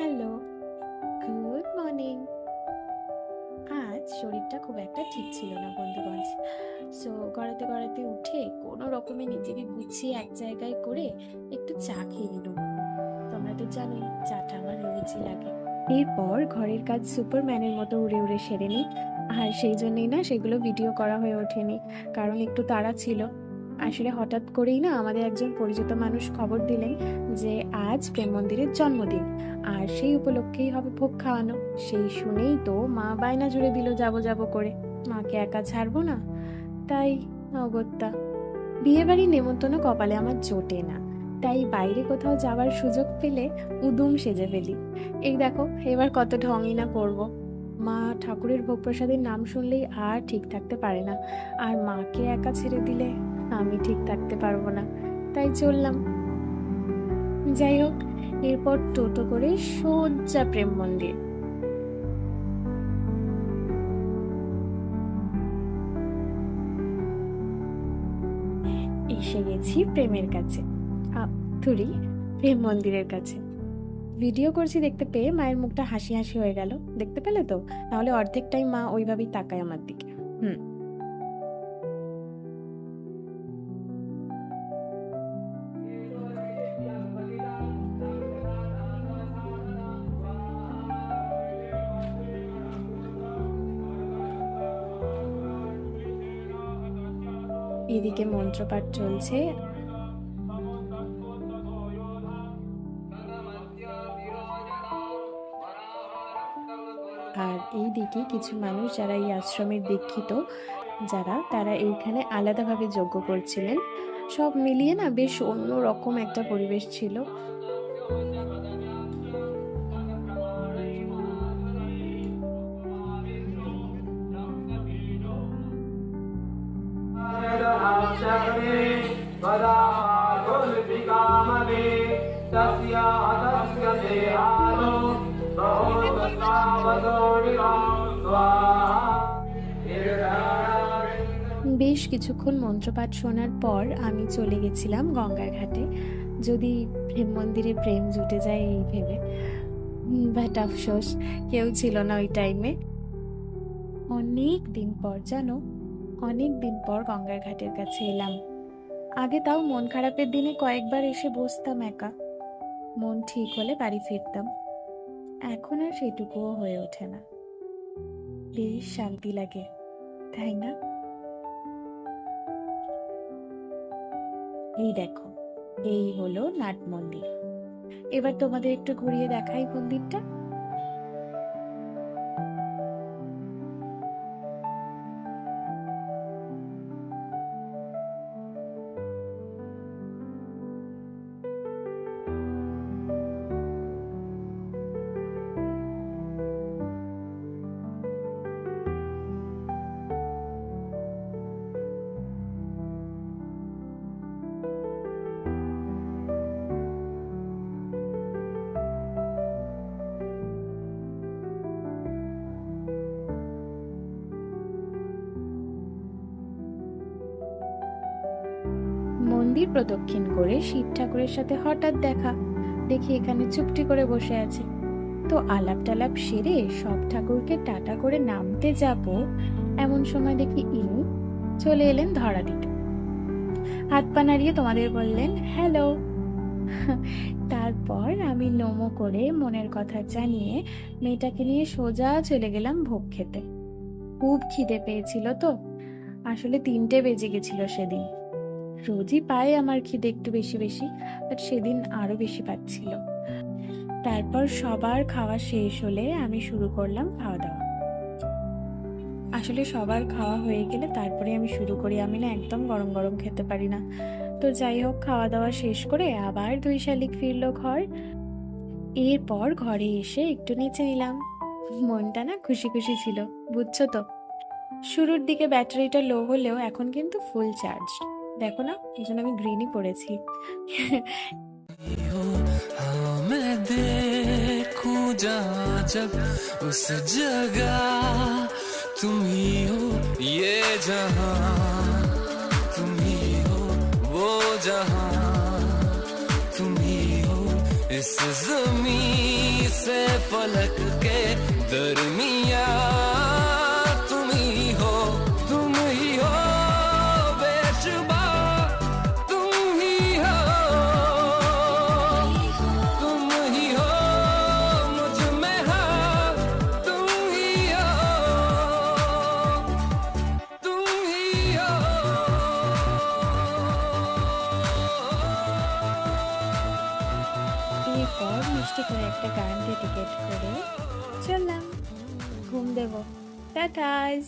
Hello, good morning. আজ শরীরটা খুব একটা ঠিক ছিল না বন্ধুগণ সো গড়াতে গড়াতে উঠে কোনো রকমে নিজেকে গুছিয়ে এক জায়গায় করে একটু চা খেয়ে নিলাম। তোমরা তো জানোই, চাটা আমার রোজই লাগে। এরপর ঘরের কাজ সুপারম্যানের মতো উড়ে উড়ে সেরে নিই। আর সেই জন্যই না সেগুলো ভিডিও করা হয়ে ওঠেনি, কারণ একটু তাড়া ছিল। আসলে হঠাৎ করেই না আমাদের একজন পরিচিত মানুষ খবর দিলেন যে আজ প্রেম মন্দিরের জন্মদিন। আর সেই উপলক্ষেই হবে ভোগ খাওয়ানো। সেই শুনেই তো মা বায়না জুড়ে দিল যাব যাব করে। মাকে একা ছাড়বো না। তাই, অগত্যা। বিয়ে বাড়ির নেমন্তন্ন কপালে আমার জোটে না। তাই বাইরে কোথাও যাওয়ার সুযোগ পেলে উদুম সেজে ফেলি। এই দেখো, এবার কত ঢঙই না করব। মা ঠাকুরের ভোগ প্রসাদের নাম শুনলেই আর ঠিক থাকতে পারে না। আর মাকে একা ছেড়ে দিলে আমি ঠিক থাকতে পারব না। তাই চললাম। যাই হোক, এরপর টোটো করে সোজা প্রেম মন্দির। এসে গেছি প্রেমের কাছে। থুরি, প্রেম মন্দিরের কাছে। ভিডিও করছি দেখতে পেয়ে মায়ের মুখটা হাসি হাসি হয়ে গেল। দেখতে পেলে তো? তাহলে অর্ধেকটাই মা ওইভাবেই তাকায় আমার দিকে। হুম। এদিকে মন্ত্রপাঠ চলছে। আর এই দিকে কিছু মানুষ যারা এই আশ্রমের দীক্ষিত, যারা, তারা এইখানে আলাদাভাবে যজ্ঞ করছিলেন। সব মিলিয়ে না বেশ অন্য রকম একটা পরিবেশ ছিল। বেশ কিছুক্ষণ মন্ত্রপাঠ শোনার পর আমি চলে গেছিলাম গঙ্গার ঘাটে। যদি প্রেম মন্দিরে প্রেম জুটে যায় এই ভেবে। বাট আফসোস, কেউ ছিল না ওই টাইমে অনেক দিন পর, জানো, অনেক দিন পর গঙ্গার ঘাটের কাছে এলাম। আগে তাও মন খারাপের দিনে কয়েকবার এসে বসতাম একা। মন ঠিক হলে বাড়ি ফিরতাম। এখন আর সেটুকুও হয়ে ওঠে না। বেশ শান্তি লাগে, তাই না? এই দেখো এই হলো নাট মন্দির। এবার তোমাদের একটু ঘুরিয়ে দেখাই মন্দিরটা। মন্দির প্রদক্ষিণ করে শিব ঠাকুরের সাথে হঠাৎ দেখা। দেখি এখানে চুপটি করে বসে আছে। তো আলাপ টালাপ সেরে সব ঠাকুরকে টাটা করে নামতে যাব। এমন সময় দেখি ইনি চলে এলেন ধরা দিতে। হাত পা নাড়িয়ে তোমাদের বললেন, হ্যালো। তারপর আমি নমো করে মনের কথা জানিয়ে মেয়েটাকে নিয়ে সোজা চলে গেলাম ভোগ খেতে। খুব খিদে পেয়েছিল তো। আসলে তিনটে বেজে গেছিল সেদিন। রোজই পায় আমার খিদে একটু বেশি বেশি বাট সেদিন আরও বেশি পাচ্ছিল। তারপর সবার খাওয়া শেষ হলে আমি শুরু করলাম খাওয়া দাওয়া। আসলে সবার খাওয়া হয়ে গেলে তারপরে আমি শুরু করি। আমি না একদম গরম গরম খেতে পারি না। তো যাই হোক, খাওয়া দাওয়া শেষ করে আবার দুই শালিক ফিরল ঘর। এরপর ঘরে এসে একটু নেচে নিলাম। মনটা না খুশি খুশি ছিল, বুঝছ তো? শুরুর দিকে ব্যাটারিটা লো হলেও এখন কিন্তু ফুল চার্জ দেখো না, এই জন্য আমি গ্রিনই পড়েছি। उस जगह तुम ही हो ये जहा तुम ही हो वो जहा तुम ही हो इस जमी से पलक के दरमिया মিষ্টি করে একটা গান দিয়ে ডেডিকেট করে চললাম। ঘুম দেবো। টাটাজ